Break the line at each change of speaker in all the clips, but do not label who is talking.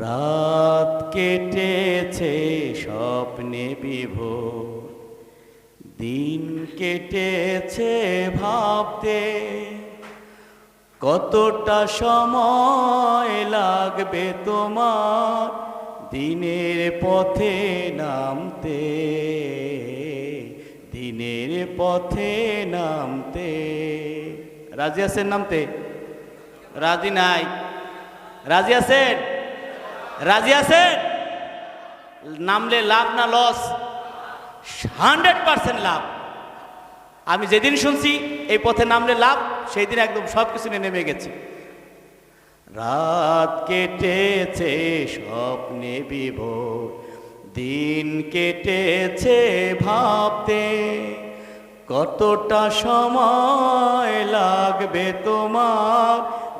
রাত কেটেছে স্বপ্নে বিভোর। দিন কেটেছে ভাবতে কতটা সময় লাগবে তোমার দিনের পথে নামতে, দিনের পথে নামতে। রাজি আছেন নামতে? রাজি নাই। রাজি আছেন? রাজি আছেন? নামলে লাভ না লস? হান্ড্রেড পার্সেন্ট লাভ। আমি যেদিন শুনছি এই পথে নামলে লাভ সেই দিন একদম সব কিছু নিয়ে নেমে গেছে। রাত কেটেছে, স্বপ্নে বিভোর। দিন কেটেছে ভাবতে, কতটা সময় লাগবে তোমার?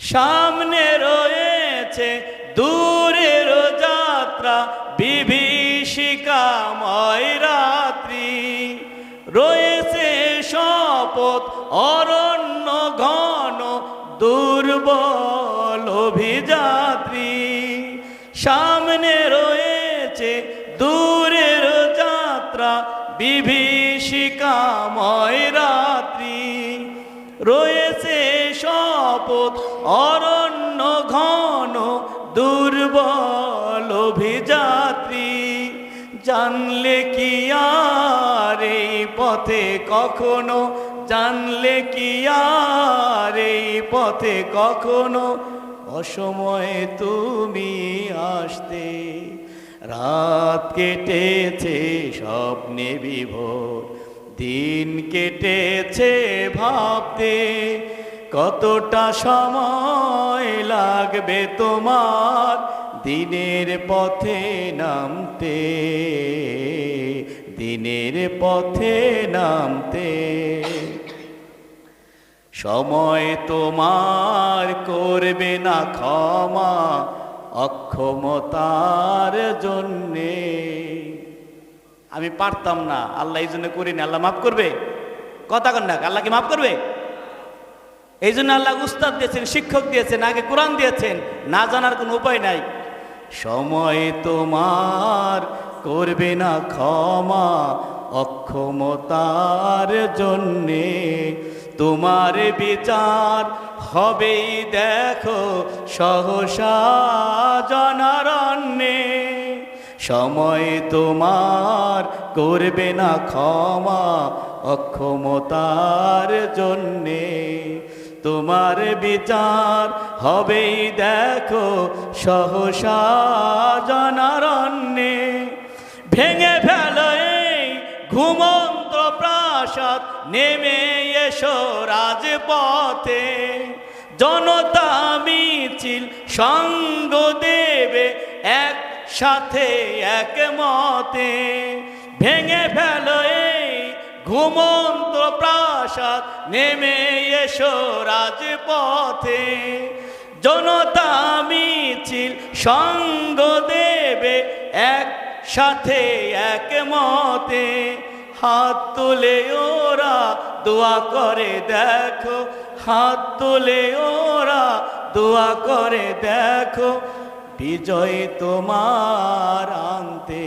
সামনে রয়েছে দূরের যাত্রা বিভীষিকাময় রাত্রি রয়েছে শপথ, অরণ্য ঘন, দুর্বল অভিযাত্রী। সামনে রয়েছে দূরের যাত্রা বিভীষিকাময় রাত্রি রয়েছে শপথ অরণ্য ঘন দুর্বল অভিযাত্রী। জানলে কি আর এই পথে কখনো? জানলে কি আর এই পথে কখনো? অসময়ে তুমি আসতে, রাত কেটেছে স্বপ্নে বিভোর, দিন কেটেছে ভাবতে। কতটা সময় লাগবে তোমার দিনের পথে নামতে? দিনের পথে নামতে। সময় তোমার করবে না ক্ষমা অক্ষমতার জন্যে। আমি পারতাম না, আল্লাহ এই জন্য করিনি, আল্লাহ মাফ করবে? কথা কন না, আল্লাহ কি মাফ করবে? এই জন্য আল্লাহ উস্তাদ দিয়েছেন, শিক্ষক দিয়েছেন, আগে কোরআন দিয়েছেন, না জানার কোনো উপায় নাই। সময় তোমার করবে না ক্ষমা, অক্ষমতার জন্যে তোমার বিচার হবেই দেখো সহসা জনারণ্যে। সময় তোমার করবে না ক্ষমা, অক্ষমতার জন্যে তোমার বিচার হবেই, দেখো সহসা জনারণ্যে। ভেঙে ফেল ঘুমন্ত প্রাসাদ, নেমে এসো রাজপথে। জনতা মিছিল সঙ্গ দেবে এক সাথে একমতে। ভেঙে ফেল ঘুমন্ত প্রাসাদ নেমে এসো রাজপথে। জনতা মিছিল সঙ্গ দেবে এক সাথে একমতে। হাত তুলে ওরা দোয়া করে, দেখো। হাত তুলে ওরা দোয়া করে, দেখো। বিজয় তোমার আনতে।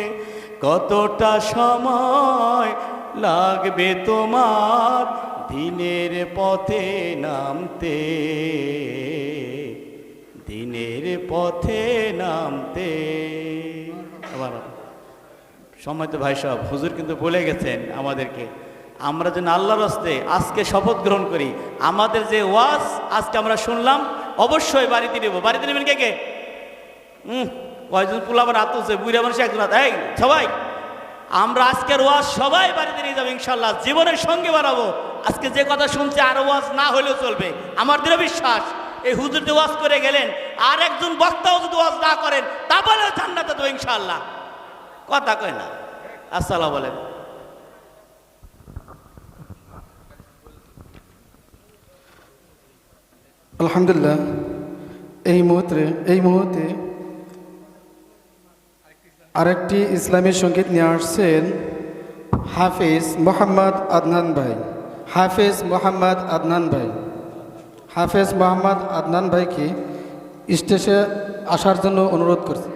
কতটা সময় লাগবে তোমার দিনের পথে নামতে? দিনের পথে নামতে। আবার সময় তো ভাই সব, হুজুর কিন্তু বলে গেছেন আমাদেরকে, আমরা যেন আল্লাহর হস্তে আজকে শপথ গ্রহণ করি, আমাদের যে ওয়াজ আজকে আমরা শুনলাম, অবশ্যই বাড়িতে নেব। বাড়িতে নেবেন কে কে? হুম কয়জন পুলাবার হাত তুলছে বুড়ে মানুষ একজন হাত এই, সবাই, আমরা আজকের ওয়াজ সবাই বাড়িতে নিয়ে যাব ইনশাল্লাহ জীবনের সঙ্গে বাড়াবো। আজকে যে কথা শুনছে আর ওয়াজ না হলেও চলবে। আমার দৃঢ় বিশ্বাস, এই হুজুর ওয়াজ করে গেলেন, আর একজন বক্তাও যদি ওয়াজ না করেন তারপরে জান্নাতে তো ইনশাল্লাহ কথা কয় না। আসসালাম বলেন
আলহামদুলিল্লাহ, এই মুহূর্তে এই মুহূর্তে আরেকটি ইসলামী সংগীত নিয়ে আসছেন হাফিজ মোহাম্মদ আদনান ভাই। হাফিজ মোহাম্মদ আদনান ভাই। হাফিজ মোহাম্মদ আদনান ভাইকে স্টেজে আসার জন্য অনুরোধ করছি।